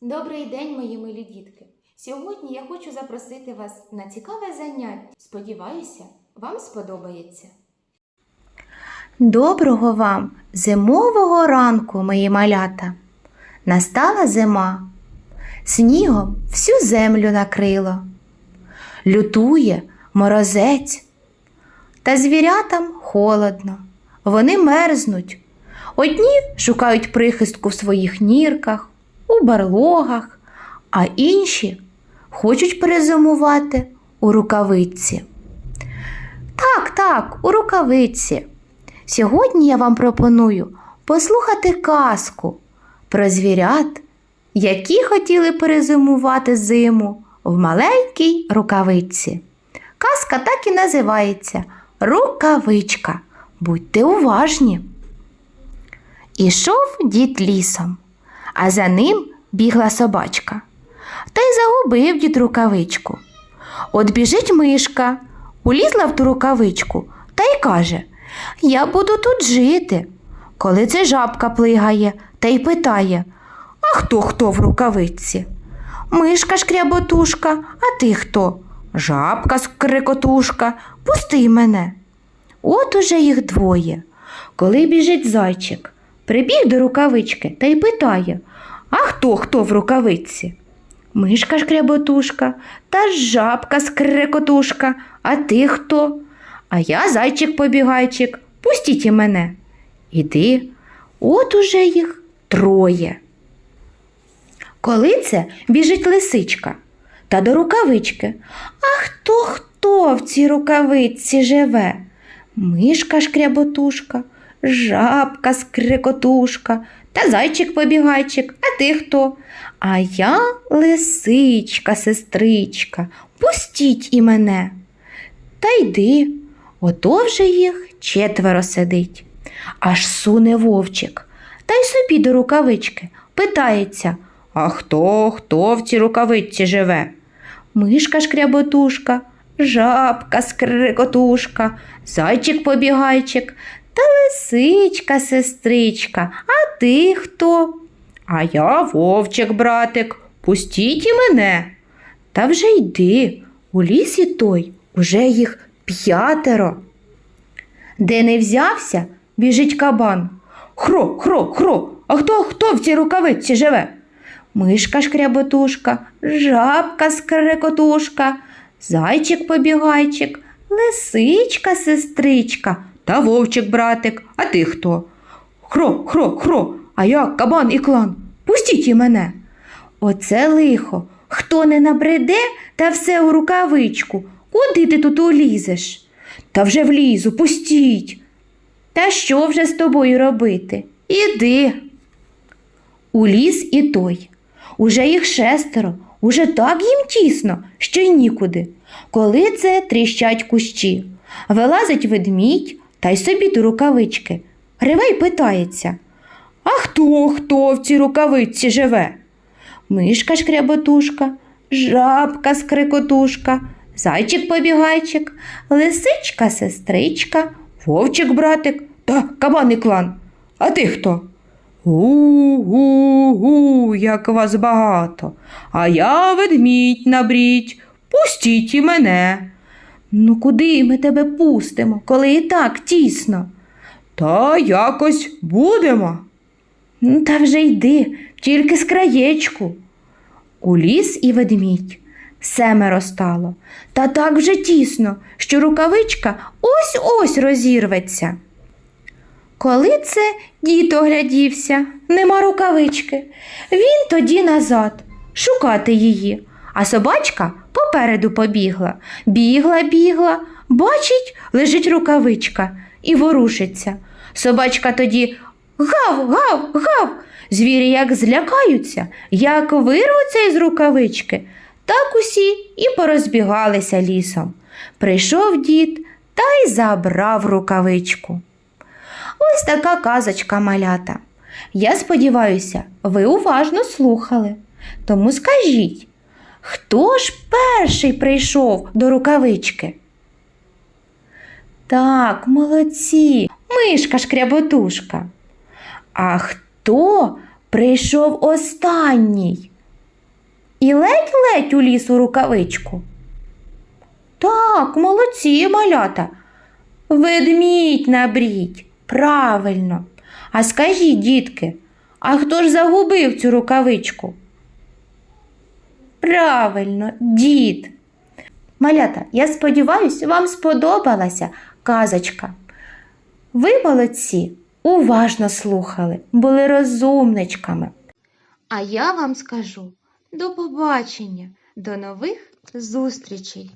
Добрий день, мої милі дітки! Сьогодні я хочу запросити вас на цікаве заняття. Сподіваюся, вам сподобається. Доброго вам зимового ранку, мої малята. Настала зима. Снігом всю землю накрило. Лютує морозець. Та звірятам холодно. Вони мерзнуть. Одні шукають прихистку в своїх нірках, у барлогах, а інші хочуть перезимувати у рукавиці. Так, так, у рукавиці. Сьогодні я вам пропоную послухати казку про звірят, які хотіли перезимувати зиму в маленькій рукавиці. Казка так і називається Рукавичка. Будьте уважні. Ішов дід лісом, а за ним бігла собачка. Та й загубив дід рукавичку. От біжить мишка, улізла в ту рукавичку та й каже: Я буду тут жити. Коли це жабка плигає та й питає: А хто хто в рукавиці? Мишка шкряботушка, а ти хто? Жабка скрикотушка, пусти мене. От уже їх двоє. Коли біжить зайчик, прибіг до рукавички та й питає А хто хто в рукавиці? Мишка шкряботушка та жабка скрекотушка, а ти хто? А я зайчик побігайчик, пустіть і мене. Іди, от уже їх троє. Коли це біжить лисичка та до рукавички. А хто хто в цій рукавиці живе? Мишка шкряботушка, жабка скрикотушка та зайчик побігайчик. А ти хто? А я лисичка, сестричка, пустіть і мене. Та йди, ото вже їх четверо сидить. Аж суне вовчик, та й собі до рукавички питається. А хто, хто в цій рукавичці живе? Мишка шкряботушка, жабка скрикотушка, зайчик побігайчик та лисичка сестричка. А ти хто? А я вовчик, братик, пустіть і мене. Та вже йди, у лісі той уже їх п'ятеро. Де не взявся, біжить кабан. Хро, хро, хро, а хто хто в цій рукавиці живе? Мишка шкряботушка, жабка скрекотушка, зайчик побігайчик, лисичка сестричка та вовчик братик. А ти хто? Хро, хро, хро, а я кабан і клан. Пустіть і мене. Оце лихо. Хто не набреде, та все у рукавичку. Куди ти тут улізеш? Та вже влізу, пустіть. Та що вже з тобою робити? Іди. У ліс і той. Уже їх шестеро, уже так їм тісно, що й нікуди. Коли це тріщать кущі. Вилазить ведмідь та й собі до рукавички. Реве й питається. А хто хто в цій рукавиці живе? Мишка шкряботушка, жабка скрикотушка, зайчик побігайчик, лисичка сестричка, вовчик братик та кабан і клан. А ти хто? Гу-гу-гу, як вас багато, а я ведмідь набріть, пустіть і мене. Ну, куди ми тебе пустимо, коли і так тісно? Та якось будемо. Ну, та вже йди, тільки з краєчку. У ліс і ведмідь. Семеро стало, та так вже тісно, що рукавичка ось ось розірветься. Коли це дід оглядівся, нема рукавички. Він тоді назад шукати її, а собачка попереду побігла. Бігла, бігла, бачить, лежить рукавичка і ворушиться. Собачка тоді гав, гав, гав. Звірі як злякаються, як вирвуться із рукавички, так усі і порозбігалися лісом. Прийшов дід та й забрав рукавичку. Ось така казочка малята. Я сподіваюся, ви уважно слухали. Тому скажіть, хто ж перший прийшов до рукавички? Так, молодці, мишка шкряботушка. А хто прийшов останній? і ледь-ледь у ліс у рукавичку. Так, молодці, малята. Ведмідь набріть. Правильно. А скажіть, дітки, а хто ж загубив цю рукавичку? Правильно, дід. Малята, я сподіваюся, вам сподобалася казочка. Ви молодці, уважно слухали, були розумничками. А я вам скажу до побачення, до нових зустрічей!